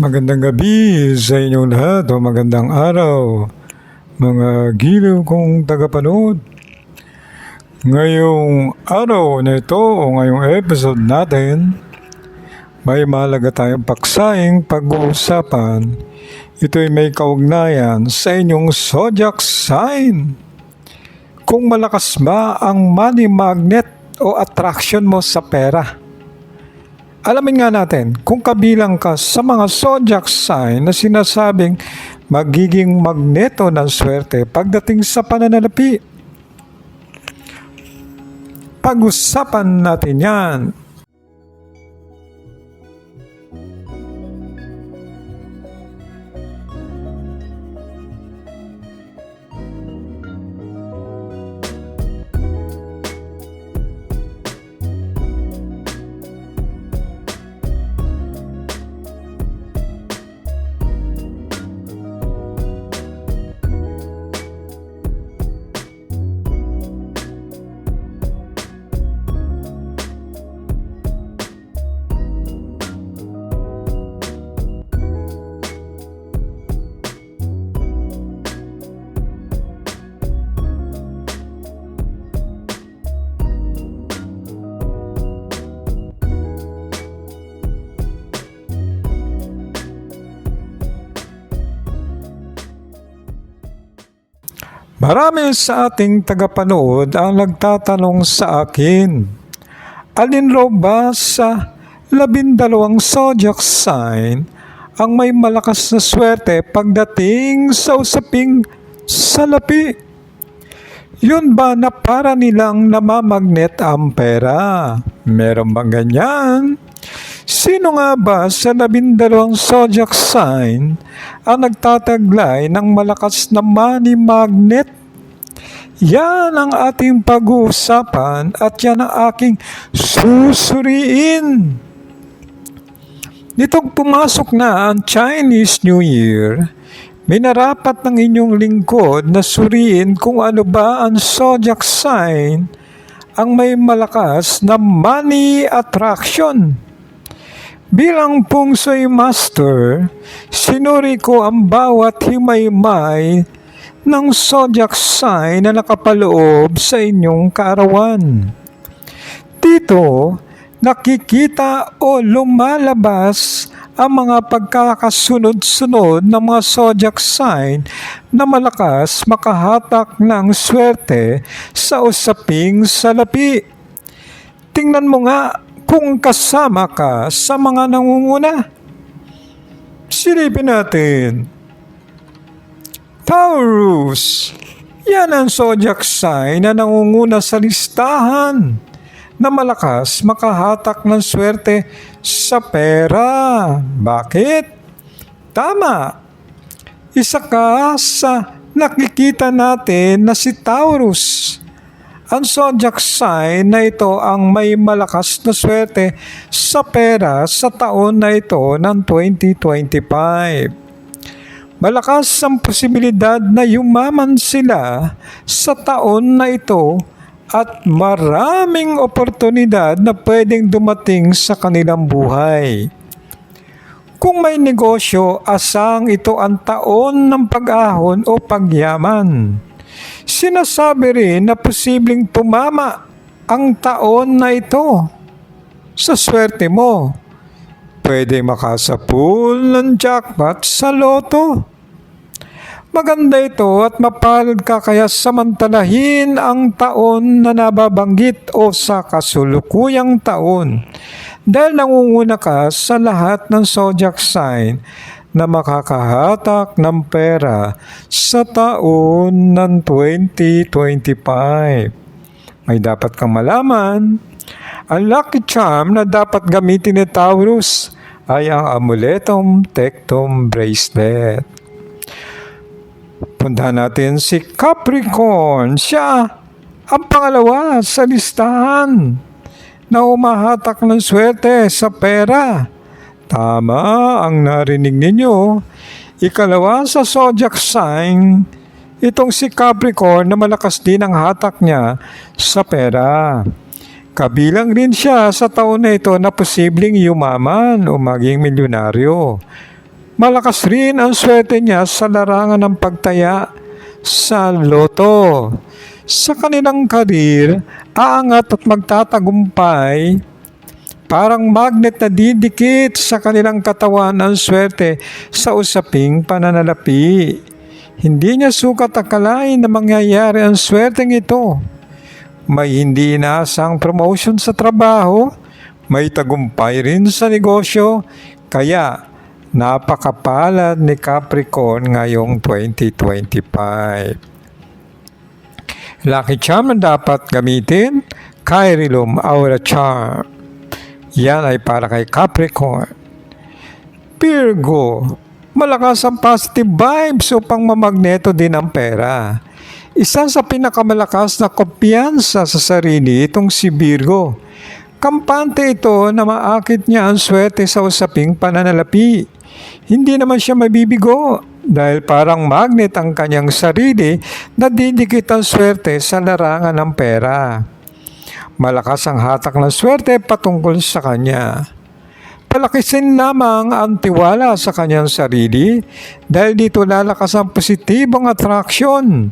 Magandang gabi sa inyong lahat o magandang araw mga giliw kong tagapanood. Ngayong araw na ito o ngayong episode natin, may mahalaga tayong paksaing pag-uusapan. Ito'y may kaugnayan sa inyong zodiac sign. Kung malakas ba ang money magnet o attraction mo sa pera? Alamin nga natin kung kabilang ka sa mga zodiac sign na sinasabing magiging magneto ng swerte pagdating sa pananalapi. Pag-usapan natin yan. Marami sa ating tagapanood ang nagtatanong sa akin, alin raw ba sa labindalawang zodiac sign ang may malakas na swerte pagdating sa usaping salapi? Yun ba na para nilang namamagnet ang pera? Meron bang ganyan? Sino nga ba sa labindalawang zodiac sign ang nagtataglay ng malakas na money magnet? Yan ang ating pag-uusapan at yan ang aking susuriin. Nitong pumasok na ang Chinese New Year, minarapat ng inyong lingkod na suriin kung ano ba ang zodiac sign ang may malakas na money attraction. Bilang pungsoy master, sinuri ko ang bawat himay-may ng zodiac sign na nakapaloob sa inyong kaarawan. Dito, nakikita o lumalabas ang mga pagkakasunod-sunod ng mga zodiac sign na malakas makahatak ng swerte sa usaping salapi. Tingnan mo nga kung kasama ka sa mga nangunguna. Silipin natin. Taurus. Yan ang zodiac sign na nangunguna sa listahan na malakas makahatak ng swerte sa pera. Bakit? Tama. Isa ka sa nakikita natin na si Taurus. Ang zodiac sign na ito ang may malakas na swerte sa pera sa taon na ito ng 2025. Malakas ang posibilidad na yumaman sila sa taon na ito at maraming oportunidad na pwedeng dumating sa kanilang buhay. Kung may negosyo, asang ito ang taon ng pag-ahon o pagyaman. Sinasabi rin na posibleng tumama ang taon na ito sa swerte mo. Pwede makasapul ng jackpot sa loto. Maganda ito at mapalad ka kaya samantalahin ang taon na nababanggit o sa kasulukuyang taon dahil nangunguna ka sa lahat ng zodiac sign na makakahatak ng pera sa taon ng 2025. May dapat kang malaman. Ang lucky charm na dapat gamitin ni Taurus ay ang amuletong Tectum Bracelet. Puntahan natin si Capricorn. Siya ang pangalawa sa listahan na umahatak ng swerte sa pera. Tama ang narinig ninyo. Ikalawa sa zodiac sign, itong si Capricorn na malakas din ang hatak niya sa pera. Kabilang rin siya sa taon na ito na posibleng yumaman o maging milyonaryo. Malakas rin ang swerte niya sa larangan ng pagtaya sa loto. Sa kanilang karir, aangat at magtatagumpay Parang magnet na didikit sa kanilang katawan ang swerte sa usaping pananalapi. Hindi niya sukat akalain na mangyayari ang swerteng ito. May hindi inaasang promotion sa trabaho, may tagumpay rin sa negosyo, kaya napakapalad ni Capricorn ngayong 2025. Lucky charm na dapat gamitin, Kairilum Aura Charm. Yan ay para kay Capricorn. Virgo, malakas ang positive vibes upang mamagneto din ang pera. Isa sa pinakamalakas na kumpiyansa sa sarili itong si Virgo. Kampante ito na maakit niya ang swerte sa usaping pananalapi. Hindi naman siya mabibigo dahil parang magnet ang kanyang sarili na didikit ang swerte sa larangan ng pera. Malakas ang hatak ng swerte patungkol sa kanya. Palakisin lamang ang tiwala sa kanyang sarili dahil dito lalakas ang positibong atraksyon.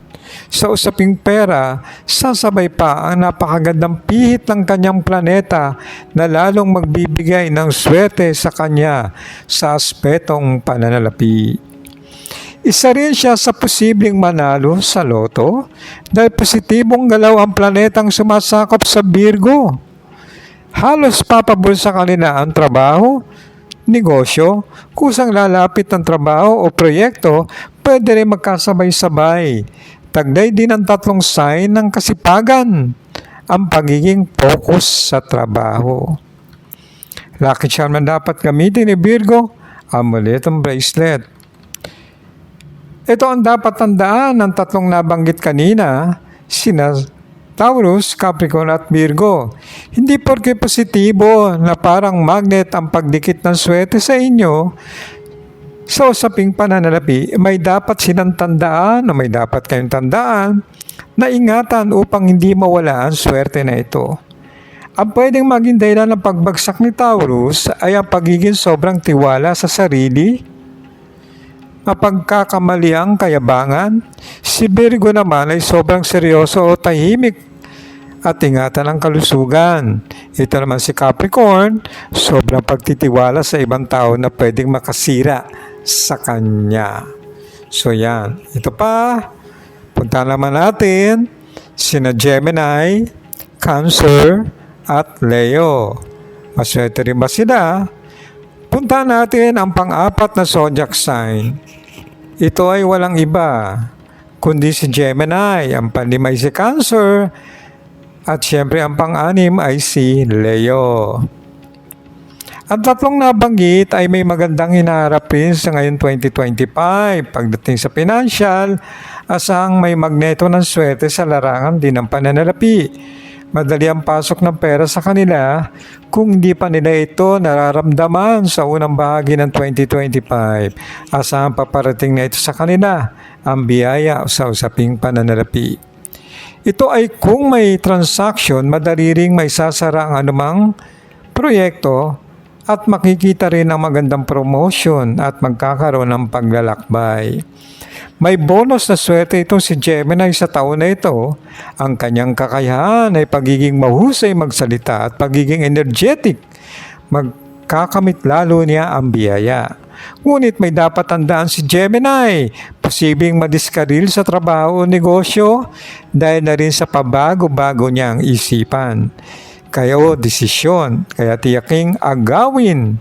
Sa usaping pera, sasabay pa ang napakagandang pihit ng kanyang planeta na lalong magbibigay ng swerte sa kanya sa aspetong pananalapi. Isa rin siya sa posibleng manalo sa loto dahil positibong galaw ang planetang sumasakop sa Virgo. Halos papabol sa kanila ang trabaho, negosyo, kusang lalapit ng trabaho o proyekto, pwede rin magkasabay-sabay. Taglay din ang tatlong sign ng kasipagan, ang pagiging focus sa trabaho. Lucky charm na dapat gamitin ni Virgo, amuletong bracelet. Ito ang dapat tandaan ng tatlong nabanggit kanina, sina Taurus, Capricorn at Virgo. Hindi porke positibo na parang magnet ang pagdikit ng swerte sa inyo, sa usaping pananalapi, may dapat silang tandaan o may dapat kayong tandaan na ingatan upang hindi mawala ang swerte na ito. Ang pwedeng maging dahilan ng pagbagsak ni Taurus ay ang pagiging sobrang tiwala sa sarili, mapagkakamali ang kayabangan. Si Virgo naman ay sobrang seryoso o tahimik at ingatan ang kalusugan. Ito naman si Capricorn, sobrang pagtitiwala sa ibang tao na pwedeng makasira sa kanya. So yan, ito pa, punta naman natin sina Gemini, Cancer, at Leo. Maswerte rin ba sila? Punta natin ang pang-apat na zodiac sign. Ito ay walang iba, kundi si Gemini, ang panlima ay si Cancer, at syempre ang pang-anim ay si Leo. Ang tatlong nabanggit ay may magandang hinaharap rin sa ngayon 2025. Pagdating sa financial, asang may magneto ng swerte sa larangan din ng pananalapi. Madali ang pasok ng pera sa kanila kung hindi pa nila ito nararamdaman sa unang bahagi ng 2025. Asahan paparating na ito sa kanila ang biyaya sa usaping pananalapi. Ito ay kung may transaction, madali ring may sasara ang anumang proyekto at makikita rin ang magandang promotion at magkakaroon ng paglalakbay. May bonus na swerte itong si Gemini sa taon na ito. Ang kanyang kakayahan ay pagiging mahusay magsalita at pagiging energetic. Magkakamit lalo niya ang biyaya. Ngunit may dapat tandaan si Gemini, posibleng madiskaril sa trabaho o negosyo dahil na rin sa pabago-bago niyang isipan. Kaya o desisyon, kaya tiyaking agawin.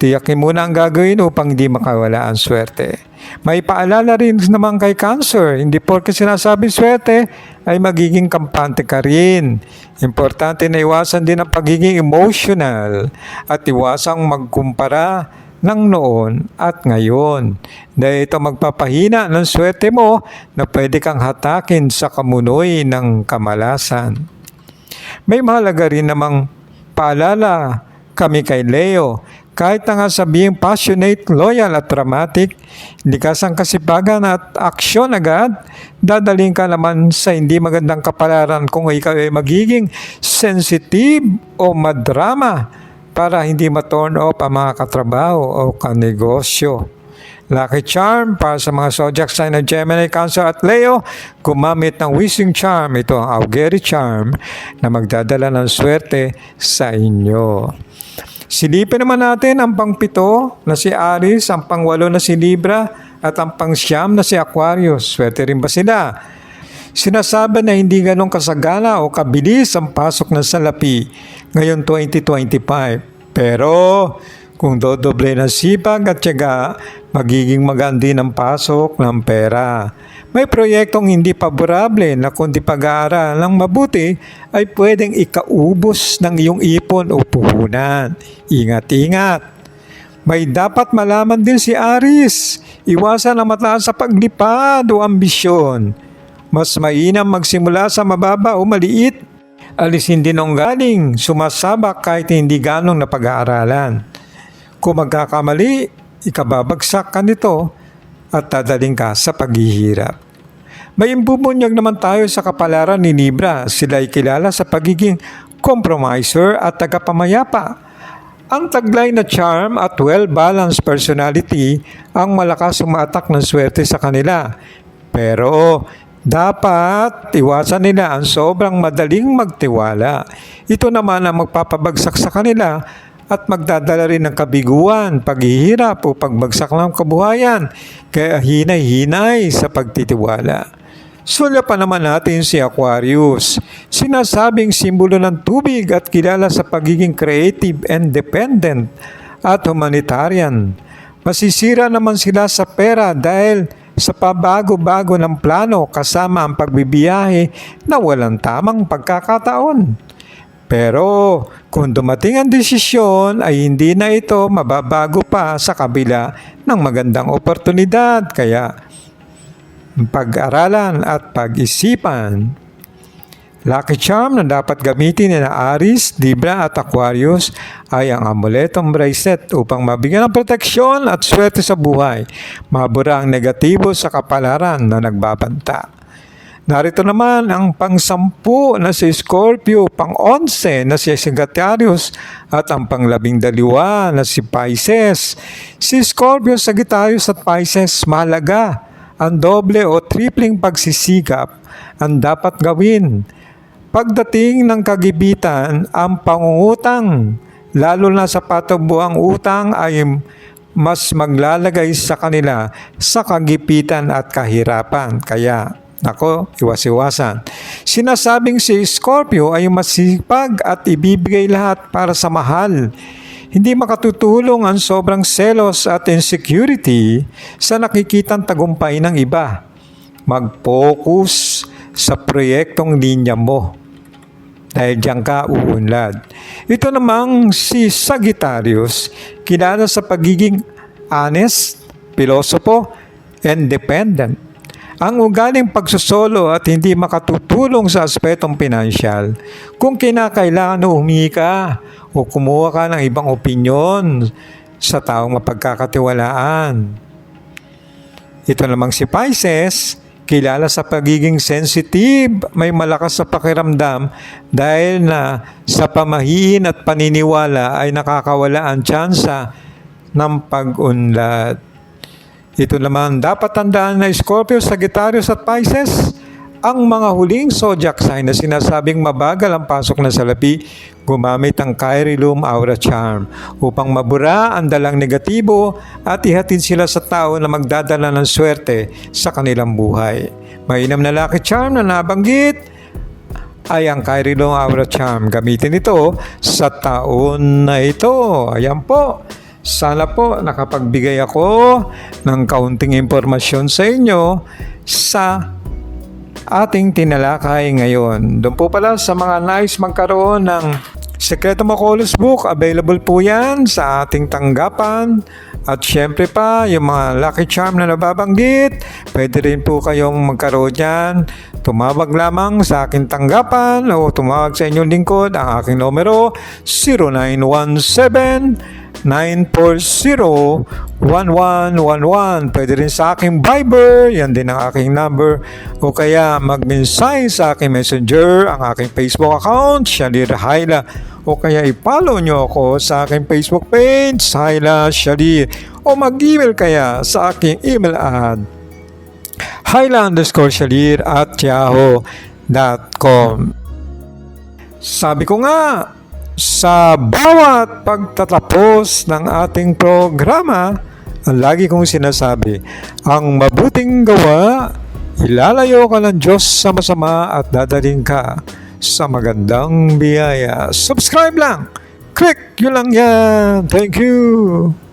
Tiyakin muna ang gagawin upang hindi makawala ang swerte. May paalala rin naman kay cancer, hindi porke sinasabi swerte ay magiging kampante ka rin. Importante na iwasan din ang pagiging emotional at iwasang magkumpara ng noon at ngayon. Dahil ito magpapahina ng swerte mo na pwede kang hatakin sa kamunoy ng kamalasan. May mahalaga rin namang paalala kami kay Leo kahit na nga sabihing passionate, loyal at dramatic, likas ang kasipagan at aksyon agad, dadaling ka naman sa hindi magandang kapalaran kung ikaw ay magiging sensitive o madrama para hindi ma-turn off ang mga katrabaho o kanegosyo. Lucky Charm para sa mga zodiac sign ng Gemini, Cancer at Leo, gumamit ng wishing charm. Ito ang Augeri Charm na magdadala ng swerte sa inyo. Silipin naman natin ang pangpito na si Aries, ang pangwalo na si Libra, at ang pangsyam na si Aquarius. Swerte rin ba sila? Sinasabi na hindi ganong kasagana o kabilis ang pasok ng salapi ngayon 2025. Pero kung dodoble ng sipag at tiyaga, magiging magandi ng pasok ng pera. May proyektong hindi paborable na kundi pag-aaral ng mabuti ay pwedeng ikaubos ng iyong ipon o puhunan. Ingat-ingat! May dapat malaman din si Aris. Iwasan ang mataas sa paglipad o ambisyon. Mas mainam magsimula sa mababa o maliit. Alisin din ang galing, sumasabak kahit hindi ganong napag-aaralan. Kung magkakamali, ikababagsak ka nito at dadaling ka sa paghihirap. May imbubunyag naman tayo sa kapalaran ni Libra. Sila ay kilala sa pagiging compromiser at tagapamayapa. Ang taglay na charm at well-balanced personality ang malakas umatak ng swerte sa kanila. Pero dapat iwasan nila ang sobrang madaling magtiwala. Ito naman ang magpapabagsak sa kanila at magdadala rin ng kabiguan, paghihirap o pagbagsak ng kabuhayan. Kaya hinay-hinay sa pagtitiwala. Sula pa naman natin si Aquarius. Sinasabing simbolo ng tubig at kilala sa pagiging creative and dependent at humanitarian. Masisira naman sila sa pera dahil sa pabago-bago ng plano kasama ang pagbibiyahe na walang tamang pagkakataon. Pero kung dumating ang desisyon ay hindi na ito mababago pa sa kabila ng magandang oportunidad. Kaya pag-aralan at pag-isipan. Lucky charm na dapat gamitin ni na Aris, Libra at Aquarius ay ang amuletong bracelet upang mabigyan ng proteksyon at swerte sa buhay. Mabura ang negatibo sa kapalaran na nagbabanta. Narito naman ang pang-sampu na si Scorpio, pang-onse na si Sagittarius at ang pang-labing daliwa na si Pisces. Si Scorpio, Sagittarius at Pisces mahalaga. Ang doble o tripling pagsisikap ang dapat gawin. Pagdating ng kagibitan, ang pangungutang, lalo na sa patubuang utang ay mas maglalagay sa kanila sa kagipitan at kahirapan. Kaya Nako, iwas-iwasan. Sinasabing si Scorpio ay masipag at ibibigay lahat para sa mahal. Hindi makatutulong ang sobrang selos at insecurity sa nakikitang tagumpay ng iba. Mag-focus sa proyektong linya mo. Dahil diyan ka uunlad. Ito namang si Sagittarius, kilala sa pagiging honest, pilosopo, and dependent ang ugaling pagsusolo at hindi makatutulong sa aspetong pinansyal. Kung kinakailangan humingi ka o kumuha ka ng ibang opinyon sa taong mapagkakatiwalaan. Ito namang si Pisces, kilala sa pagiging sensitive, may malakas sa pakiramdam dahil na sa pamahiin at paniniwala ay nakakawala ang tsansa ng pag-unlad. Ito naman dapat tandaan na Scorpio, Sagittarius at Pisces ang mga huling zodiac sign na sinasabing mabagal ang pasok ng salapi, gumamit ang Kairilum Aura Charm upang mabura ang dalang negatibo at ihatid sila sa tao na magdadala ng swerte sa kanilang buhay. Mainam na lucky charm na nabanggit ay ang Kairilum Aura Charm. Gamitin ito sa taon na ito. Ayan po. Sana po nakapagbigay ako ng kaunting impormasyon sa inyo sa ating tinalakay ngayon. Doon po pala sa mga nais magkaroon ng Sekreto Makolos Book, available po yan sa ating tanggapan. At syempre pa, yung mga lucky charm na nababanggit, pwede rin po kayong magkaroon yan. Tumawag lamang sa aking tanggapan o tumawag sa inyong lingkod. Ang aking numero, 0917 940-1111. Pwede rin sa aking Viber, yan din ang aking number. O kaya mag-mensahe sa aking messenger, ang aking Facebook account, Shalir Haila. O kaya i-follow nyo ako sa aking Facebook page, Hyla Sharir, o mag-email kaya sa aking email ad, hyla underscore shalir at yahoo.com. Sabi ko nga, sa bawat pagtatapos ng ating programa, ang lagi kong sinasabi, ang mabuting gawa, ilalayo ka ng Diyos sa masama at dadaling ka sa magandang biyaya. Subscribe lang! Click! Yun lang yan! Thank you!